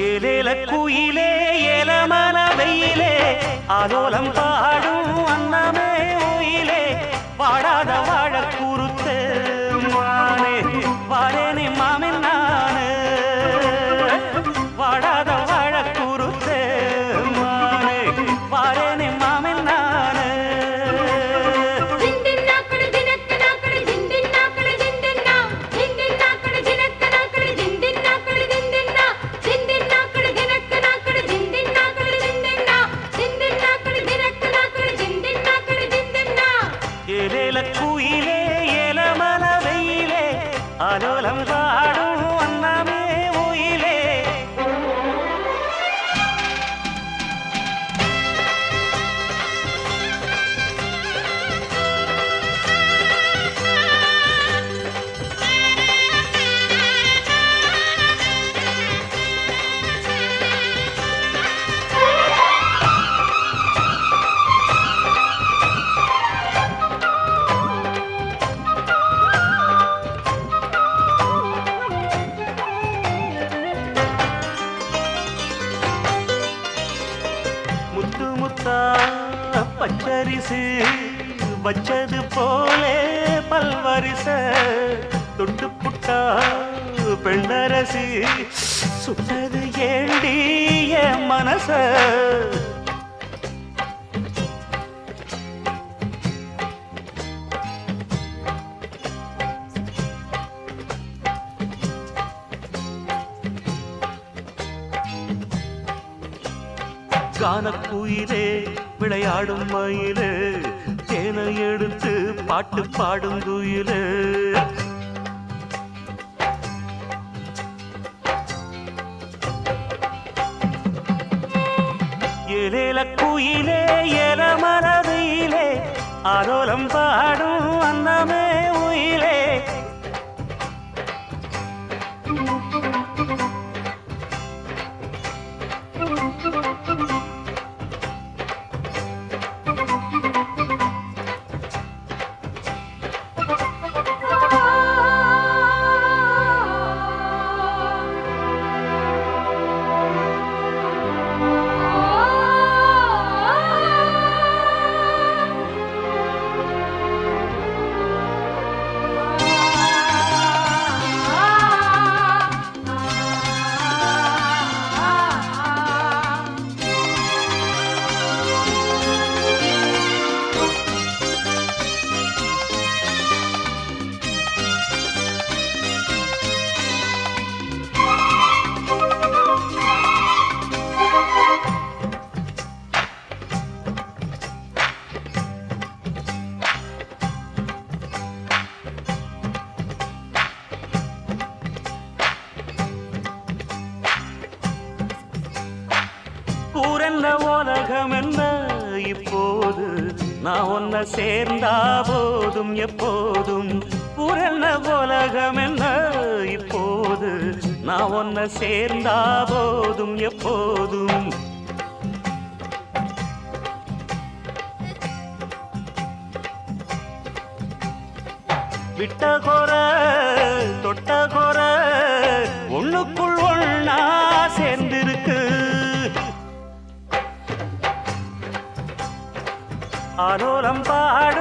ஏலேல குயிலே ஏலமன வெயிலே ஆலோலம் பாடும் அன்னமே உயிலே வாடாத வாழ ஆலோலம் பரிசு வச்சது போலே பல்வரிச. துண்டு புட்டா பெண்ணரசி சுட்டது ஏண்டி என் மனச? கானக்குயிலே விளையாடும் மயிலே தேனை எடுத்து பாட்டு பாடும் குயிலே. ஏலேல குயிலே ஏல மனதிலே ஆரோலம் பாடும் அன்னமே. கூறென்ன உலகம் என்ன இப்போது நான் ஒன்ன சேர்ந்தா போதும் எப்போதும். கூறென்ன உலகம் என்ன இப்போது நான் ஒன்ன சேர்ந்தா போதும் எப்போதும். விட்ட கொர தொட்ட ஆலோலம் பாடு